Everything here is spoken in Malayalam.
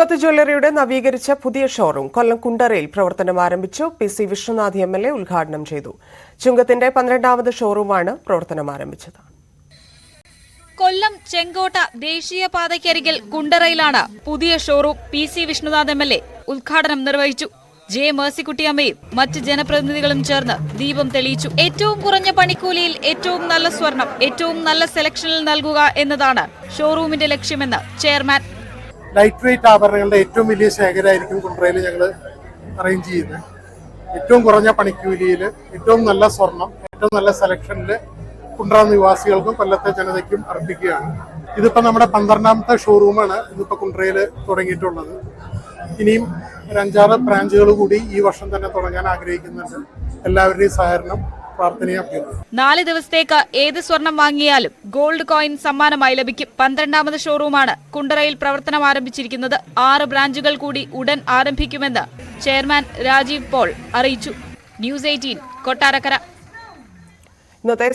ചുങ്കത്ത് ജ്വല്ലറിയുടെ നവീകരിച്ച പുതിയ ഷോറൂം കൊല്ലം കുണ്ടറയിൽ പ്രവർത്തനം ആരംഭിച്ചു. P C Vishwanath M L A ഉദ്ഘാടനം ചെയ്തു. ചുങ്കത്തിന്റെ പന്ത്രണ്ടാമത് ഷോറൂമാണ് പ്രവർത്തനം ആരംഭിച്ചത്. കൊല്ലം ചെങ്കോട്ട ദേശീയപാതയ്ക്കരികിൽ കുണ്ടറയിലാണ് പുതിയ showroom P C Vishnunath M L A ഉദ്ഘാടനം നിർവഹിച്ചു. ജെ മേഴ്സിക്കുട്ടിയമ്മയും മറ്റ് ജനപ്രതിനിധികളും ചേർന്ന് ദീപം തെളിയിച്ചു. ഏറ്റവും കുറഞ്ഞ പണിക്കൂലിയിൽ ഏറ്റവും നല്ല സ്വർണം ഏറ്റവും നല്ല സെലക്ഷനിൽ നൽകുക എന്നതാണ് ഷോറൂമിന്റെ ലക്ഷ്യമെന്ന് ചെയർമാൻ ലൈറ്റ് വെയിറ്റ് ആഭരണങ്ങളുടെ ഏറ്റവും വലിയ ശേഖരമായിരിക്കും കുണ്ട്രയിൽ ഞങ്ങൾ അറേഞ്ച് ചെയ്യുന്നത്. ഏറ്റവും കുറഞ്ഞ പണിക്കൂലിയിൽ ഏറ്റവും നല്ല സ്വർണം ഏറ്റവും നല്ല സെലക്ഷനിൽ കുണ്ട്ര നിവാസികൾക്കും കൊല്ലത്തെ ജനതയ്ക്കും അർപ്പിക്കുകയാണ്. ഇതിപ്പോൾ നമ്മുടെ പന്ത്രണ്ടാമത്തെ ഷോറൂമാണ് ഇന്നിപ്പോൾ കുണ്ട്രയിൽ തുടങ്ങിയിട്ടുള്ളത്. ഇനിയും ഒരു അഞ്ചാറ് ബ്രാഞ്ചുകൾ കൂടി ഈ വർഷം തന്നെ തുടങ്ങാൻ ആഗ്രഹിക്കുന്നുണ്ട്. എല്ലാവരുടെയും സഹകരണം നാല് ദിവസത്തേക്ക് ഏത് സ്വർണം വാങ്ങിയാലും ഗോൾഡ് കോയിൻ സമ്മാനമായി ലഭിക്കും. പന്ത്രണ്ടാമത് ഷോറൂമാണ് കുണ്ടറയിൽ പ്രവർത്തനം ആരംഭിച്ചിരിക്കുന്നത്. ആറ് ബ്രാഞ്ചുകൾ കൂടി ഉടൻ ആരംഭിക്കുമെന്ന് ചെയർമാൻ രാജീവ് പോൾ അറിയിച്ചു. News eighteen Kottarakkara. ഇന്നത്തെ